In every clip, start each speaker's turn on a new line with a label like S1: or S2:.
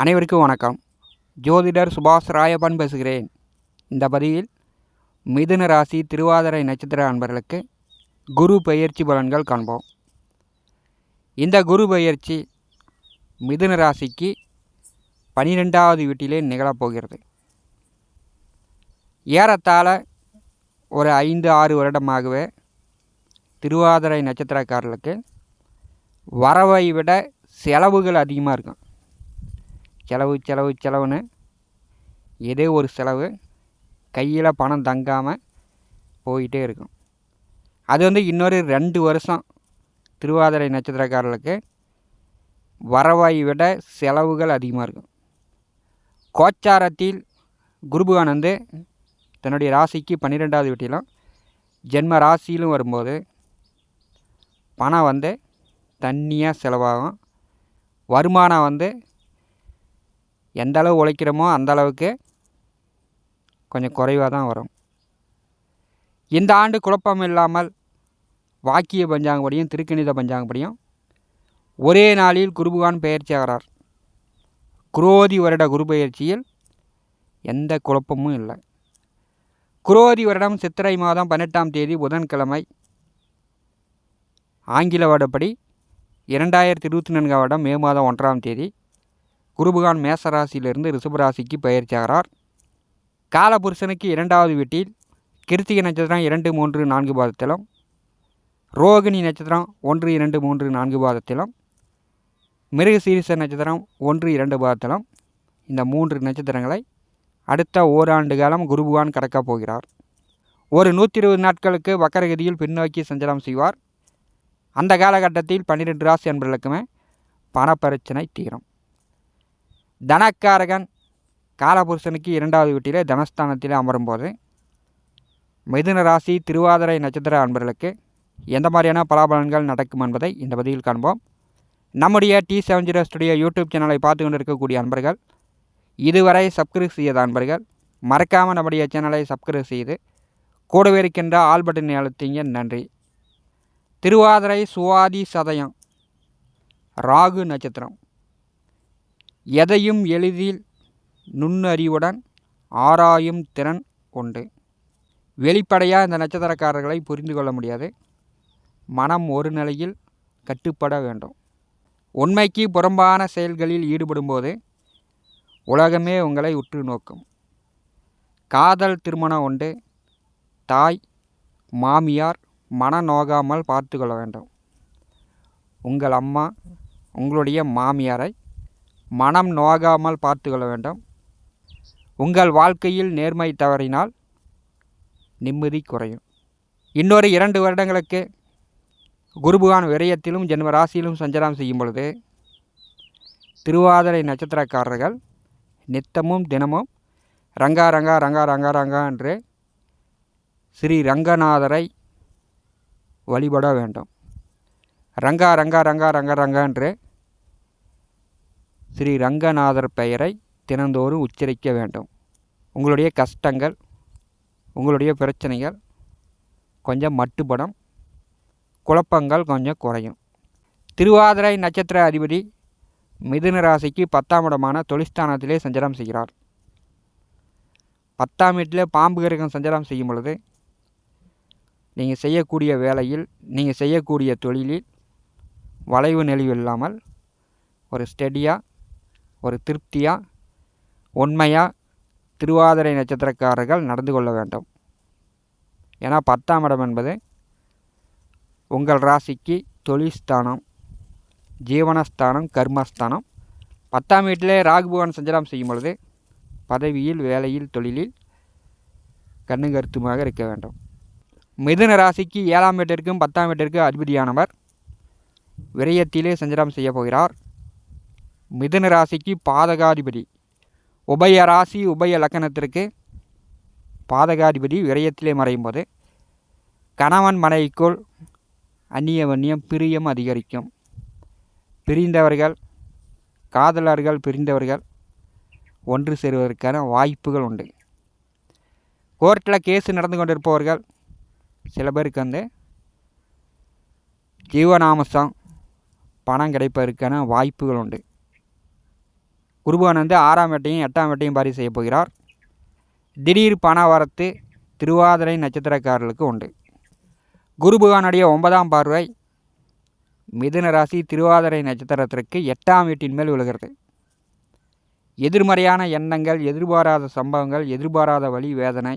S1: அனைவருக்கும் வணக்கம். ஜோதிடர் சுபாஷ் ராயப்பன் பேசுகிறேன். இந்த பதிவில் மிதுன ராசி திருவாதிரை நட்சத்திர அன்பர்களுக்கு குரு பெயர்ச்சி பலன்கள் காண்போம். இந்த குரு பெயர்ச்சி மிதுன ராசிக்கு பனிரெண்டாவது வீட்டிலே நிகழப்போகிறது. ஏறத்தாழ ஒரு ஐந்து ஆறு வருடமாகவே திருவாதிரை நட்சத்திரக்காரர்களுக்கு வரவை விட செலவுகள் அதிகமாக இருக்கும். செலவு செலவு செலவுன்னு ஏதோ ஒரு செலவு கையில் பணம் தங்காமல் போயிட்டே இருக்கும். அது வந்து இன்னொரு ரெண்டு வருஷம் திருவாதிரை நட்சத்திரக்காரர்களுக்கு வரவாய் விட செலவுகள் அதிகமாக இருக்கும். கோச்சாரத்தில் குருபகான் வந்து தன்னுடைய ராசிக்கு பன்னிரெண்டாவது வீட்டிலும் ஜென்ம ராசியிலும் வரும்போது பணம் வந்து தண்ணியாக செலவாகும். வருமானம் வந்து எந்த அளவு உழைக்கிறோமோ அந்த அளவுக்கு கொஞ்சம் குறைவாக தான் வரும். இந்த ஆண்டு குழப்பம் இல்லாமல் வாக்கிய பஞ்சாங்கப்படியும் திருக்கணித பஞ்சாங்கப்படியும் ஒரே நாளில் குருபகான் பெயர்ச்சி ஆகிறார். குரோதி வருட குரு பயிற்சியில் எந்த குழப்பமும் இல்லை. குரோதி வருடம் சித்திரை மாதம் பன்னெட்டாம் தேதி புதன்கிழமை ஆங்கில வருடப்படி இரண்டாயிரத்தி இருபத்தி நான்காம் வருடம் மே மாதம் ஒன்றாம் தேதி குருபகான் மேசராசியிலிருந்து ரிஷபராசிக்கு பயிற்சியாகிறார் காலபுருஷனுக்கு இரண்டாவது வீட்டில் கிருத்திகை நட்சத்திரம் இரண்டு மூன்று நான்கு பாதத்திலும் ரோகிணி நட்சத்திரம் ஒன்று இரண்டு மூன்று நான்கு பாதத்திலும் மிருகசீரிச நட்சத்திரம் ஒன்று இரண்டு பாதத்திலும் இந்த மூன்று நட்சத்திரங்களை அடுத்த ஓராண்டு காலம் குருபகான் கடக்கப் போகிறார். ஒரு நூற்றி இருபது நாட்களுக்கு வக்கரகதியில் பின்னோக்கி சஞ்சலம் செய்வார். அந்த காலகட்டத்தில் பன்னிரெண்டு ராசி அன்பர்களுக்குமே பணப்பிரச்சனை தீரும். தனக்காரகன் காலபுருஷனுக்கு இரண்டாவது வீட்டிலே தனஸ்தானத்தில் அமரும்போது மிதுன ராசி திருவாதிரை நட்சத்திர அன்பர்களுக்கு எந்த மாதிரியான பலாபலன்கள் நடக்கும் என்பதை இந்த பதிவில் காண்போம். நம்முடைய T seven zero studio YouTube சேனலை பார்த்து கொண்டு இருக்கக்கூடிய அன்பர்கள் இதுவரை சப்ஸ்கிரைப் செய்யாத அன்பர்கள் மறக்காமல் நம்முடைய சேனலை சப்ஸ்கிரைப் செய்து கூடவே இருக்கின்ற ஆல் பட்டனை அழுத்திங்க. நன்றி. திருவாதிரை சுவாதி சதயம் ராகு நட்சத்திரம். எதையும் எளிதில் நுண்ணறிவுடன் ஆராயும் திறன் உண்டு. வெளிப்படையாக இந்த நட்சத்திரக்காரர்களை புரிந்து கொள்ள முடியாது. மனம் ஒரு நிலையில் கட்டுப்பட வேண்டும். உண்மைக்கு புறம்பான செயல்களில் ஈடுபடும்போது உலகமே உங்களை உற்று நோக்கும். காதல் திருமணம் உண்டு. தாய் மாமியார் மன நோகாமல் பார்த்து கொள்ள வேண்டும். உங்கள் அம்மா உங்களுடைய மாமியாரை மனம் நோகாமல் பார்த்து கொள்ள வேண்டும். உங்கள் வாழ்க்கையில் நேர்மை தவறினால் நிம்மதி குறையும். இன்னொரு இரண்டு வருடங்களுக்கு குருபகான் விரயத்திலும் ஜென்ம ராசியிலும் சஞ்சாரம் செய்யும் பொழுது திருவாதிரை நட்சத்திரக்காரர்கள் நித்தமும் தினமும் ரங்கா ரங்கா ரங்கா ரங்கா ரங்கா என்று ஸ்ரீ ரங்கநாதரை வழிபட வேண்டும். ரங்கா ரங்கா ரங்கா ரங்கா ரங்கா என்று ஸ்ரீ ரங்கநாதர் பெயரை தினந்தோறும் உச்சரிக்க வேண்டும். உங்களுடைய கஷ்டங்கள் உங்களுடைய பிரச்சனைகள் கொஞ்சம் மட்டுப்படும். குழப்பங்கள் கொஞ்சம் குறையும். திருவாதிரை நட்சத்திர அதிபதி மிதுன ராசிக்கு பத்தாம் இடமான தொழிற்ஸ்தானத்திலே சஞ்சாரம் செய்கிறார். பத்தாம் வீட்டிலே பாம்பு கிரகம் சஞ்சாரம் செய்யும் பொழுது நீங்கள் செய்யக்கூடிய வேலையில் நீங்கள் செய்யக்கூடிய தொழிலில் வளைவு நெளிவு இல்லாமல் ஒரு ஸ்டெடியாக ஒரு திருப்தியாக உண்மையாக திருவாதிரை நட்சத்திரக்காரர்கள் நடந்து கொள்ள வேண்டும். ஏன்னா பத்தாம் இடம் என்பது உங்கள் ராசிக்கு தொழில்ஸ்தானம் ஜீவனஸ்தானம் கர்மஸ்தானம். பத்தாம் வீட்டிலே ராகுபவன் சஞ்சாரம் செய்யும் பொழுது பதவியில் வேலையில் தொழிலில் கண்ணு கருத்துமாக இருக்க வேண்டும். மிதுன ராசிக்கு ஏழாம் வீட்டிற்கும் பத்தாம் வீட்டிற்கும் அதிபதியானவர். விரயத்திலே சஞ்சாரம் செய்ய போகிறார். மிதுன ராசிக்கு பாதகாதிபதி. உபய ராசி உபய லக்கணத்திற்கு பாதகாதிபதி விரயத்திலே மறையும் போது கணவன் மனைவிக்குள் அந்நிய வன்னியம் பிரியம் அதிகரிக்கும். பிரிந்தவர்கள் காதலர்கள் பிரிந்தவர்கள் ஒன்று சேருவதற்கான வாய்ப்புகள் உண்டு. கோர்ட்டில் கேஸு நடந்து கொண்டிருப்பவர்கள் சில பேருக்கு வந்து ஜீவனாமசம் பணம் கிடைப்பதற்கான வாய்ப்புகள் உண்டு. குருபகவான் வந்து ஆறாம் வேட்டையும் எட்டாம் வேட்டையும் பாரி செய்ய போகிறார். திடீர் பண வரத்து திருவாதிரை நட்சத்திரக்காரர்களுக்கு உண்டு. குரு பகவானுடைய ஒன்பதாம் பார்வை மிதுன ராசி திருவாதிரை நட்சத்திரத்திற்கு எட்டாம் வீட்டின் மேல் விழுகிறது. எதிர்மறையான எண்ணங்கள் எதிர்பாராத சம்பவங்கள் எதிர்பாராத வழி வேதனை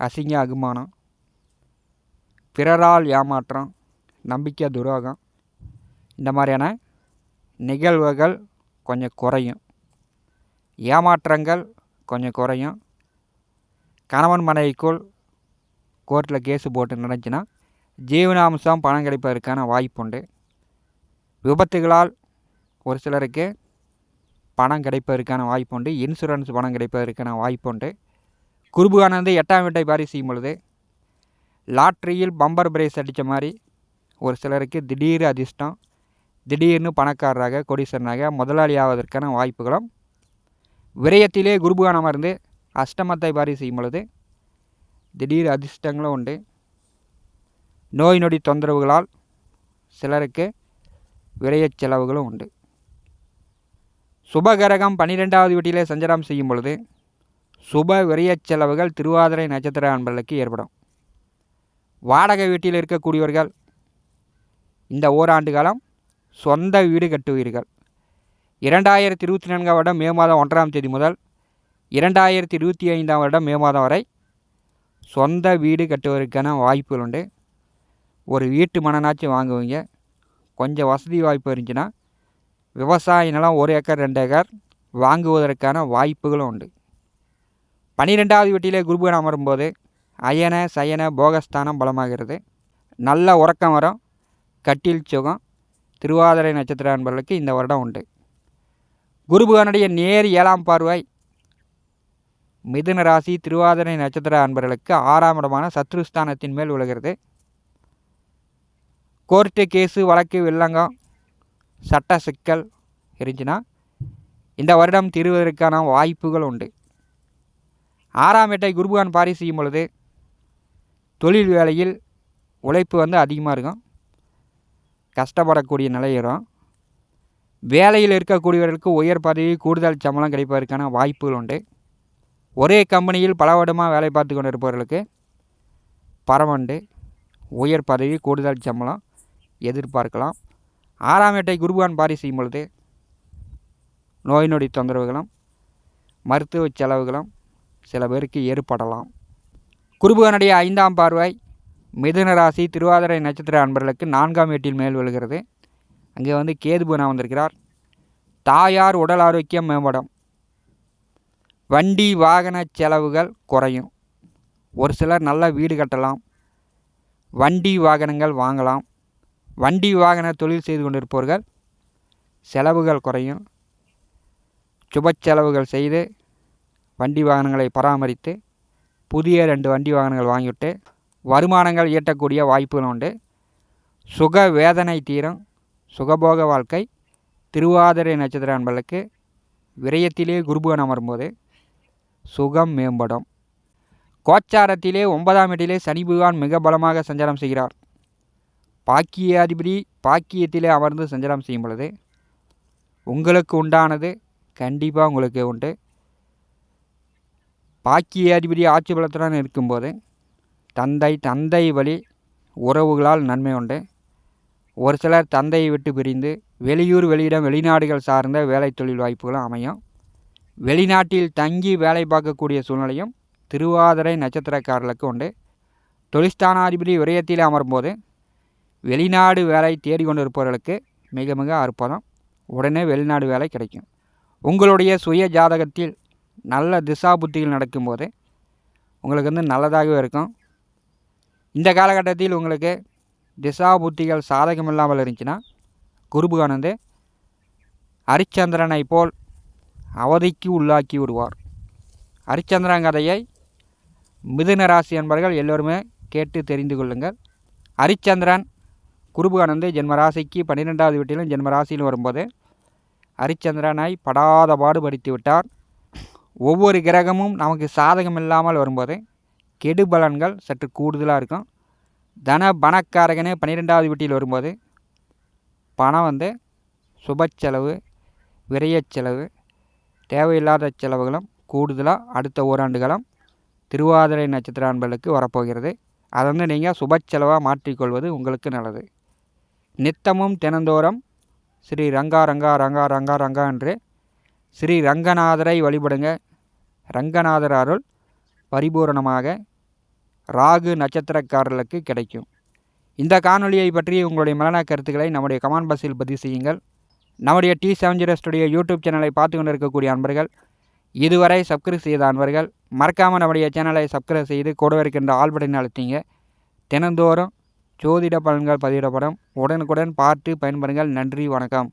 S1: அசிங்க அகுமானம் பிறரால் ஏமாற்றம் நம்பிக்கை துரோகம் இந்த மாதிரியான நிகழ்வுகள் கொஞ்சம் குறையும். ஏமாற்றங்கள் கொஞ்சம் குறையும். கணவன் மனைவிக்குள் கோர்ட்டில் கேஸு போட்டு நடந்துச்சுன்னா ஜீவனாம்சம் பணம் கிடைப்பதற்கான வாய்ப்புண்டு விபத்துகளால் ஒரு சிலருக்கு பணம் கிடைப்பதற்கான வாய்ப்புண்டு இன்சூரன்ஸ் பணம் கிடைப்பதற்கான வாய்ப்புண்டு குருபுகானந்து எட்டாம் வீட்டை பாரி செய்யும் பொழுது லாட்ரியில் பம்பர் பிரைஸ் அடித்த மாதிரி ஒரு சிலருக்கு திடீர் அதிர்ஷ்டம் திடீர்னு பணக்காரராக கொடிசனாக முதலாளி ஆவதற்கான வாய்ப்புகளும் விரயத்திலே குருபுகான் அமர்ந்து அஷ்டமத்தை பாரி செய்யும் பொழுது திடீர் அதிர்ஷ்டங்களும் உண்டு. நோய் நொடி தொந்தரவுகளால் சிலருக்கு விரயச் செலவுகளும் உண்டு. சுபகரகம் பன்னிரெண்டாவது வீட்டிலே சஞ்சாரம் செய்யும் பொழுது சுப விரயச் செலவுகள் திருவாதிரை நட்சத்திர அன்பர்களுக்கு ஏற்படும். வாடகை வீட்டில் இருக்கக்கூடியவர்கள் இந்த ஓராண்டு காலம் சொந்த வீடு கட்டுவீர்கள். இரண்டாயிரத்தி இருபத்தி நான்காம் வருடம் மே மாதம் ஒன்றாம் தேதி முதல் இரண்டாயிரத்தி இருபத்தி ஐந்தாம் வருடம் மே மாதம் வரை சொந்த வீடு கட்டுவதற்கான வாய்ப்புகள் உண்டு ஒரு வீட்டு மனநாச்சும் வாங்குவீங்க. கொஞ்சம் வசதி வாய்ப்பு இருந்துச்சுன்னா விவசாய நிலம் ஒரு ஏக்கர் ரெண்டு ஏக்கர் வாங்குவதற்கான வாய்ப்புகளும் உண்டு. பன்னிரெண்டாவது வீட்டிலே குருபுகன் அமரும்போது அயன சயன போகஸ்தானம் பலமாகிறது. நல்ல உறக்கம் வரும். கட்டில் சுகம். திருவாதிரை நட்சத்திர அன்பர்களுக்கு இந்த வருடம் உண்டு. குருபகனுடைய நேர் ஏழாம் பார்வை. மிதுன ராசி திருவாதிரை நட்சத்திர அன்பர்களுக்கு ஆறாம் இடமான சத்ருஸ்தானத்தின் மேல் விழுகிறது. கோர்ட்டு கேஸு வழக்கு வில்லங்கம் சட்ட சிக்கல் இருந்துச்சுன்னா இந்த வருடம் தீர்வதற்கான வாய்ப்புகள் உண்டு. ஆறாம் எட்டை குருபகான் பாரி செய்யும் பொழுது தொழில் வேலையில் உழைப்பு வந்து அதிகமாக இருக்கும். கஷ்டப்படக்கூடிய நிலை வரும் வேலையில் இருக்கக்கூடியவர்களுக்கு உயர் பதவி கூடுதல் சம்பளம் கிடைப்பதற்கான வாய்ப்புகள் உண்டு. ஒரே கம்பெனியில் பல வருடமாக வேலை பார்த்து கொண்டு இருப்பவர்களுக்கு பரமண்டு உயர் பதவி கூடுதல் சம்பளம் எதிர்பார்க்கலாம். ஆறாம் எட்டை குருபான் பாரி செய்யும் பொழுது நோய் நொடி தொந்தரவுகளும் மருத்துவ செலவுகளும் சில பேருக்கு ஏற்படலாம். குருபகனுடைய ஐந்தாம் பார்வை மிதுன ராசி திருவாதிரை நட்சத்திர அன்பர்களுக்கு நான்காம் வீட்டில் மேல் விழுகிறது. அங்கே வந்து கேதுபுனா வந்திருக்கிறார். தாயார் உடல் ஆரோக்கியம் மேம்படும். வண்டி வாகன செலவுகள் குறையும். ஒரு சிலர் நல்ல வீடு கட்டலாம். வண்டி வாகனங்கள் வாங்கலாம். வண்டி வாகன தொழில் செய்து கொண்டிருப்பவர்கள் செலவுகள் குறையும். சுப செலவுகள் செய்து வண்டி வாகனங்களை பராமரித்து புதிய ரெண்டு வண்டி வாகனங்கள் வாங்கிவிட்டு வருமானங்கள் ஈட்டக்கூடிய வாய்ப்புகள் உண்டு. சுக வேதனை தீரும். சுகபோக வாழ்க்கை திருவாதிரை நட்சத்திர அன்பர்களுக்கு விரயத்திலே குருபுகன் அமரும்போது சுகம் மேம்படும். கோச்சாரத்திலே ஒன்பதாம் இடத்திலே சனி பகவான் மிக பலமாக சஞ்சாரம் செய்கிறார். பாக்கிய அதிபதி பாக்கியத்திலே அமர்ந்து சஞ்சாரம் செய்யும் பொழுது உங்களுக்கு உண்டானது கண்டிப்பாக உங்களுக்கு உண்டு. பாக்கியாதிபதி ஆட்சி பலத்துடன் இருக்கும்போது தந்தை தந்தை வழி உறவுகளால் நன்மை உண்டு. ஒரு சிலர் தந்தையை விட்டு பிரிந்து வெளியூர் வெளியிடம் வெளிநாடுகள் சார்ந்த வேலை தொழில் வாய்ப்புகளும் அமையும். வெளிநாட்டில் தங்கி வேலை பார்க்கக்கூடிய சூழ்நிலையும் திருவாதிரை நட்சத்திரக்காரர்களுக்கு உண்டு. தொழிற்ஸ்தானாதிபதி விரயத்தில் அமரும்போது வெளிநாடு வேலை தேடிக்கொண்டிருப்பவர்களுக்கு மிக மிக அற்புதம். உடனே வெளிநாடு வேலை கிடைக்கும். உங்களுடைய சுய ஜாதகத்தில் நல்ல திசா புத்திகள் நடக்கும்போது உங்களுக்கு வந்து நல்லதாகவே இருக்கும். இந்த காலகட்டத்தில் உங்களுக்கு திசா புத்திகள் சாதகமில்லாமல் இருந்துச்சுன்னா குருபுகானந்து ஹரிச்சந்திரனை போல் அவதிக்கு உள்ளாக்கி விடுவார். ஹரிச்சந்திரன் கதையை மிதுன ராசி என்பவர்கள் எல்லோருமே கேட்டு தெரிந்து கொள்ளுங்கள். ஹரிச்சந்திரன் குருபுகானந்து ஜென்மராசிக்கு பன்னிரெண்டாவது வீட்டிலும் ஜென்மராசியிலும் வரும்போது ஹரிச்சந்திரனை படாத பாடுபடுத்தி விட்டார். ஒவ்வொரு கிரகமும் நமக்கு சாதகம் இல்லாமல் வரும்போது கெடுபலன்கள் சற்று கூடுதலாக இருக்கும். தன பணக்காரகனே பன்னிரெண்டாவது வீட்டில் வரும்போது பணம் வந்து சுப செலவு விரைய செலவு தேவையில்லாத செலவுகளும் கூடுதலாக அடுத்த ஓராண்டு காலம் திருவாதிரை நட்சத்திர அன்பர்களுக்கு வரப்போகிறது. அதை வந்து நீங்கள் சுப செலவாக மாற்றிக்கொள்வது உங்களுக்கு நல்லது. நித்தமும் தினந்தோறும் ஸ்ரீ ரங்கா ரங்கா ரங்கா ரங்கா ரங்கா என்று ஸ்ரீ ரங்கநாதரை வழிபடுங்க. ரங்கநாதர் அருள் பரிபூரணமாக ராகு நட்சத்திரக்காரர்களுக்கு கிடைக்கும். இந்த காணொலியை பற்றி உங்களுடைய மலனா கருத்துக்களை நம்முடைய கமெண்ட் பாக்ஸில் பதிவு செய்யுங்கள். நம்முடைய டி செவன் ஸ்டுடியோ யூடியூப் சேனலை பார்த்து கொண்டு இருக்கக்கூடிய அன்பர்கள் இதுவரை சப்ஸ்கிரைப் செய்த அன்பர்கள் மறக்காமல் நம்முடைய சேனலை சப்ஸ்கிரைப் செய்து கூட இருக்கின்ற ஆல் பட்டனை அழுத்திங்க. தினந்தோறும் ஜோதிட பலன்கள் பதிவிடப்படும். உடனுக்குடன் பார்த்து பயன்பெறுங்கள். நன்றி வணக்கம்.